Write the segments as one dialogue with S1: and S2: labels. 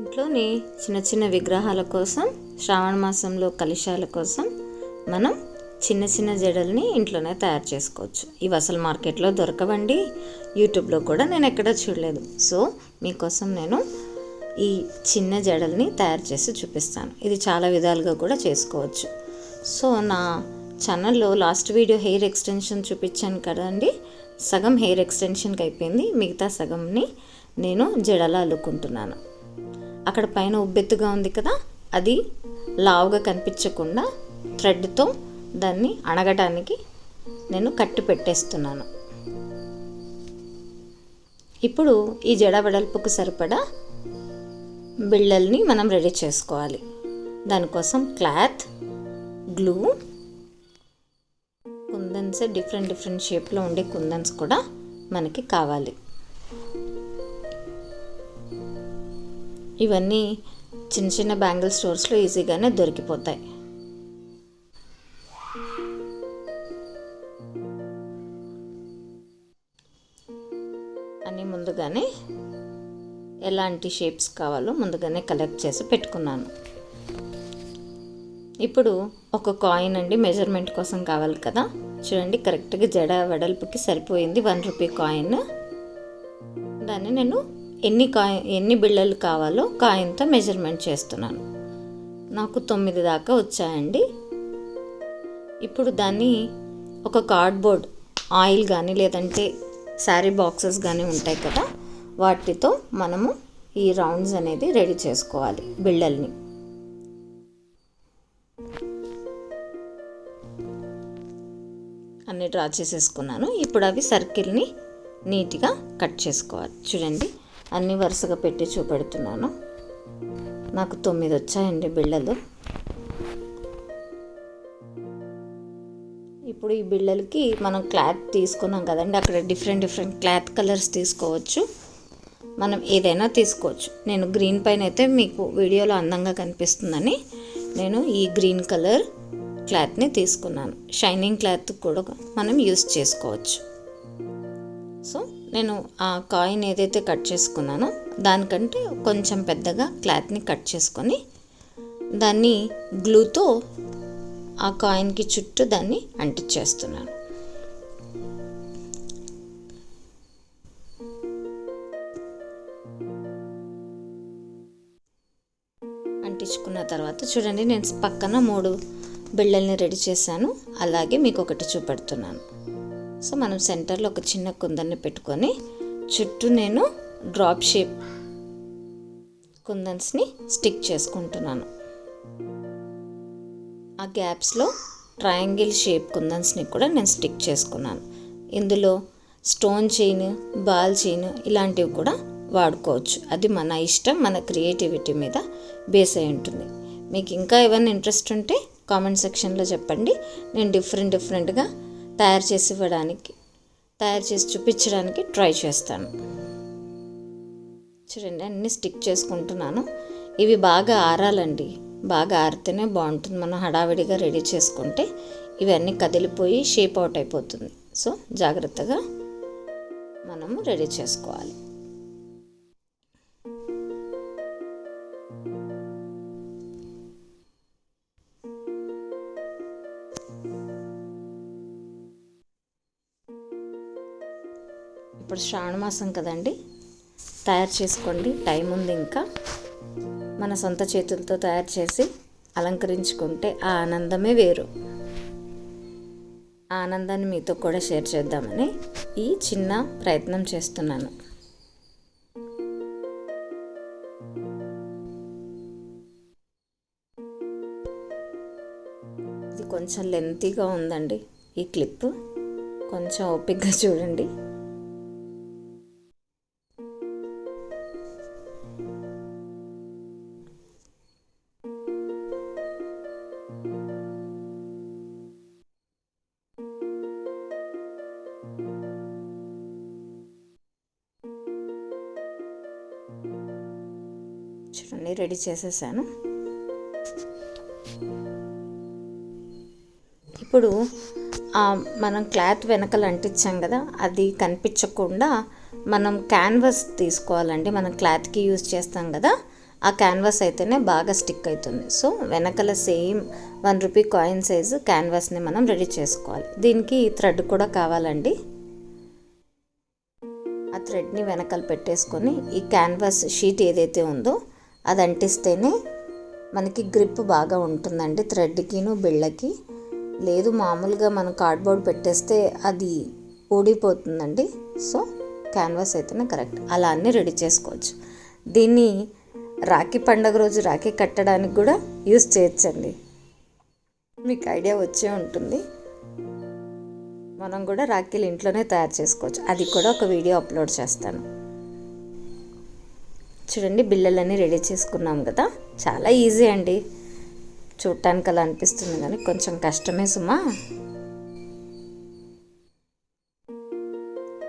S1: ఇంట్లోని చిన్న చిన్న విగ్రహాల కోసం శ్రావణ మాసంలో కలుషాల కోసం మనం చిన్న చిన్న జడల్ని ఇంట్లోనే తయారు చేసుకోవచ్చు. ఇవి అసలు మార్కెట్లో దొరకవండి. యూట్యూబ్లో కూడా నేను ఎక్కడా చూడలేదు. సో మీకోసం నేను ఈ చిన్న జడల్ని తయారు చేసి చూపిస్తాను. ఇది చాలా విధాలుగా కూడా చేసుకోవచ్చు. సో నా ఛానల్లో లాస్ట్ వీడియో హెయిర్ ఎక్స్టెన్షన్ చూపించాను కదండి. సగం హెయిర్ ఎక్స్టెన్షన్కి అయిపోయింది. మిగతా సగంని నేను జడలా అల్లుకుంటున్నాను. అక్కడ పైన ఉబ్బెత్తుగా ఉంది కదా అది లావుగా కనిపించకుండా థ్రెడ్తో దాన్ని అణగటానికి నేను కట్టి పెట్టేస్తున్నాను. ఇప్పుడు ఈ జడ వెడల్పుకు సరిపడా బిళ్ళల్ని మనం రెడీ చేసుకోవాలి. దానికోసం cloth glue kundans different different షేప్లో ఉండే కుందన్స్ కూడా మనకి కావాలి. ఇవన్నీ చిన్న చిన్న బ్యాంగిల్ స్టోర్స్లో ఈజీగానే దొరికిపోతాయి. అని ముందుగానే ఎలాంటి షేప్స్ కావాలో ముందుగానే కలెక్ట్ చేసి పెట్టుకున్నాను. ఇప్పుడు ఒక కాయిన్ అండి మెజర్మెంట్ కోసం కావాలి కదా. చూడండి కరెక్ట్గా జడ వెడల్పుకి సరిపోయింది వన్ రూపీ కాయిన్. దాన్ని నేను ఎన్ని కాయ ఎన్ని బిళ్ళలు కావాలో కాయంతో మెజర్మెంట్ చేస్తున్నాను. నాకు తొమ్మిది దాకా వచ్చాయండి. ఇప్పుడు దాన్ని ఒక కార్డ్బోర్డ్ ఆయిల్ కానీ లేదంటే శారీ బాక్సెస్ కానీ ఉంటాయి కదా వాటితో మనము ఈ రౌండ్స్ అనేది రెడీ చేసుకోవాలి బిళ్ళల్ని. అన్ని డ్రా చేసేసుకున్నాను. ఇప్పుడు అవి సర్కిల్ని నీట్గా కట్ చేసుకోవాలి. చూడండి. అన్నీ వరుసగా పెట్టి చూపెడుతున్నాను. నాకు తొమ్మిది వచ్చాయండి బిళ్ళలు. ఇప్పుడు ఈ బిళ్ళలకి మనం క్లాత్ తీసుకున్నాం కదండి అక్కడ డిఫరెంట్ డిఫరెంట్ క్లాత్ కలర్స్ తీసుకోవచ్చు. మనం ఏదైనా తీసుకోవచ్చు. నేను గ్రీన్ పైన అయితే మీకు వీడియోలో అందంగా కనిపిస్తుందని నేను ఈ గ్రీన్ కలర్ క్లాత్ని తీసుకున్నాను. షైనింగ్ క్లాత్ కూడా మనం యూస్ చేసుకోవచ్చు. సో నేను ఆ కాయిన్ ఏదైతే కట్ చేసుకున్నానో దానికంటే కొంచెం పెద్దగా క్లాత్ని కట్ చేసుకొని దాన్ని గ్లూతో ఆ కాయిన్కి చుట్టూ దాన్ని అంటించేస్తున్నాను. అంటించుకున్న తర్వాత చూడండి నేను పక్కన మూడు బిళ్ళల్ని రెడీ చేశాను. అలాగే మీకు ఒకటి చూపెడుతున్నాను. సో మనం సెంటర్లో ఒక చిన్న కుందన్ని పెట్టుకొని చుట్టూ నేను డ్రాప్ షేప్ కుందన్స్ని స్టిక్ చేసుకుంటున్నాను. ఆ గ్యాప్స్లో ట్రయాంగిల్ షేప్ కుందన్స్ని కూడా నేను స్టిక్ చేసుకున్నాను. ఇందులో స్టోన్ చైన్ బాల్ చైన్ ఇలాంటివి కూడా వాడుకోవచ్చు. అది మన ఇష్టం మన క్రియేటివిటీ మీద బేస్ అయి ఉంటుంది. మీకు ఇంకా ఏమైనా ఇంట్రెస్ట్ ఉంటే కామెంట్ సెక్షన్లో చెప్పండి. నేను డిఫరెంట్ డిఫరెంట్గా తయారు చేసి ఇవ్వడానికి తయారు చేసి చూపించడానికి ట్రై చేస్తాను. చూడండి అన్నీ స్టిక్ చేసుకుంటున్నాను. ఇవి బాగా ఆరాలండి. బాగా ఆరితేనే బాగుంటుంది. మనం హడావిడిగా రెడీ చేసుకుంటే ఇవన్నీ కదిలిపోయి షేప్ అవుట్ అయిపోతుంది. సో జాగ్రత్తగా మనము రెడీ చేసుకోవాలి. ఇప్పుడు శ్రావణమాసం కదండి. తయారు చేసుకోండి. టైం ఉంది ఇంకా. మన సొంత చేతులతో తయారు చేసి అలంకరించుకుంటే ఆ ఆనందమే వేరు. ఆ ఆనందాన్ని మీతో కూడా షేర్ చేద్దామని ఈ చిన్న ప్రయత్నం చేస్తున్నాను. ఇది కొంచెం లెంతీగా ఉందండి ఈ క్లిప్. కొంచెం ఓపిక్గా చూడండి. అన్నీ రెడీ చేసేసాను. ఇప్పుడు మనం క్లాత్ వెనకలు అంటించాం కదా అది కనిపించకుండా మనం క్యాన్వాస్ తీసుకోవాలండి. మనం క్లాత్కి యూజ్ చేస్తాం కదా ఆ క్యాన్వాస్ అయితేనే బాగా స్టిక్ అవుతుంది. సో వెనకల same one rupee coin size క్యాన్వాస్ని మనం రెడీ చేసుకోవాలి. దీనికి థ్రెడ్ కూడా కావాలండి. ఆ థ్రెడ్ని వెనకాల పెట్టేసుకొని ఈ క్యాన్వాస్ షీట్ ఏదైతే ఉందో అది అంటిస్తేనే మనకి గ్రిప్ బాగా ఉంటుందండి థ్రెడ్కిను బిళ్ళకి. లేదు మామూలుగా మనం కార్డ్బోర్డ్ పెట్టేస్తే అది ఊడిపోతుందండి. సో క్యాన్వాస్ అయితేనే కరెక్ట్. అలా అన్నీ రెడీ చేసుకోవచ్చు. దీన్ని రాఖీ పండగ రోజు రాఖీ కట్టడానికి కూడా యూస్ చేయొచ్చండి. మీకు ఐడియా వచ్చే ఉంటుంది. మనం కూడా రాఖీలు ఇంట్లోనే తయారు చేసుకోవచ్చు. అది కూడా ఒక వీడియో అప్లోడ్ చేస్తాను. చూడండి బిళ్ళలన్నీ రెడీ చేసుకున్నాం కదా. చాలా ఈజీ అండి. చూడటానికి అలా అనిపిస్తుంది కానీ కొంచెం కష్టమే సుమా.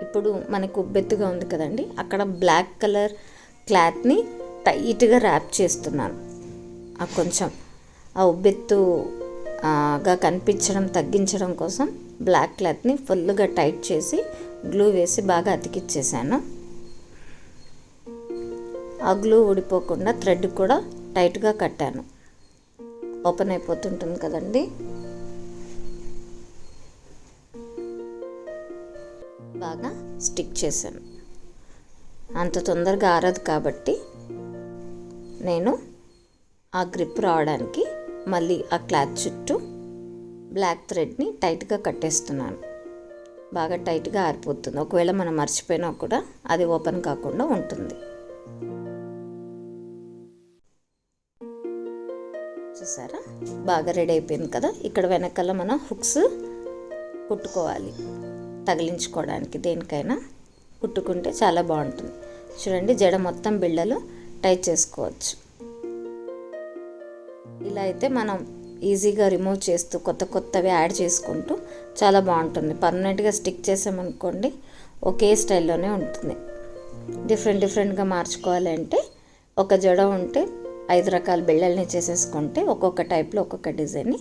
S1: ఇప్పుడు మనకు ఉబ్బెత్తుగా ఉంది కదండి. అక్కడ బ్లాక్ కలర్ క్లాత్ని టైట్గా ర్యాప్ చేస్తున్నాను. ఆ కొంచెం ఆ ఉబ్బెత్తుగా కనిపించడం తగ్గించడం కోసం బ్లాక్ క్లాత్ని ఫుల్గా టైట్ చేసి గ్లూ వేసి బాగా అతికిచ్చేసాను. ఆ గ్లూ ఊడిపోకుండా థ్రెడ్ కూడా టైట్గా కట్టాను. ఓపెన్ అయిపోతుంటుంది కదండి. బాగా స్టిక్ చేశాను. అంత తొందరగా ఆరదు కాబట్టి నేను ఆ గ్రిప్ రావడానికి మళ్ళీ ఆ క్లాత్ చుట్టూ బ్లాక్ థ్రెడ్ని టైట్గా కట్టేస్తున్నాను. బాగా టైట్గా ఆరిపోతుంది. ఒకవేళ మనం మర్చిపోయినా కూడా అది ఓపెన్ కాకుండా ఉంటుంది. చూసారా? బాగా రెడీ అయిపోయింది కదా? ఇక్కడ వెనకాల మనం హుక్స్ కుట్టుకోవాలి. తగిలించుకోవడానికి దేనికైనా కుట్టుకుంటే చాలా బాగుంటుంది. చూడండి జడ మొత్తం బిళ్ళలు టైట్ చేసుకోవచ్చు. ఇలా అయితే మనం ఈజీగా రిమూవ్ చేస్తూ కొత్త కొత్తవి యాడ్ చేసుకుంటూ చాలా బాగుంటుంది. పర్మనెంట్గా స్టిక్ చేసామనుకోండి ఒకే స్టైల్లోనే ఉంటుంది. డిఫరెంట్ డిఫరెంట్గా మార్చుకోవాలి అంటే ఒక జడ ఉంటే ఐదు రకాల బిళ్ళల్ని చేసేసుకుంటే ఒక్కొక్క టైప్లో ఒక్కొక్క డిజైన్ని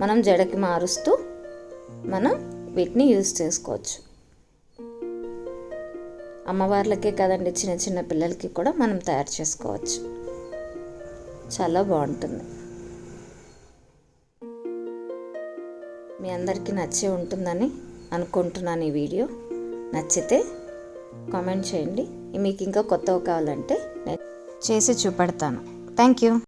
S1: మనం జడకి మారుస్తూ మనం వీటిని యూజ్ చేసుకోవచ్చు. అమ్మవార్లకే కదండి చిన్న చిన్న పిల్లలకి కూడా మనం తయారు చేసుకోవచ్చు. చాలా బాగుంటుంది. మీ అందరికీ నచ్చే ఉంటుందని అనుకుంటున్నాను ఈ వీడియో. నచ్చితే కామెంట్ చేయండి. మీకు ఇంకా కొత్తవి కావాలంటే నేను చేసి చూపెడతాను. Thank you.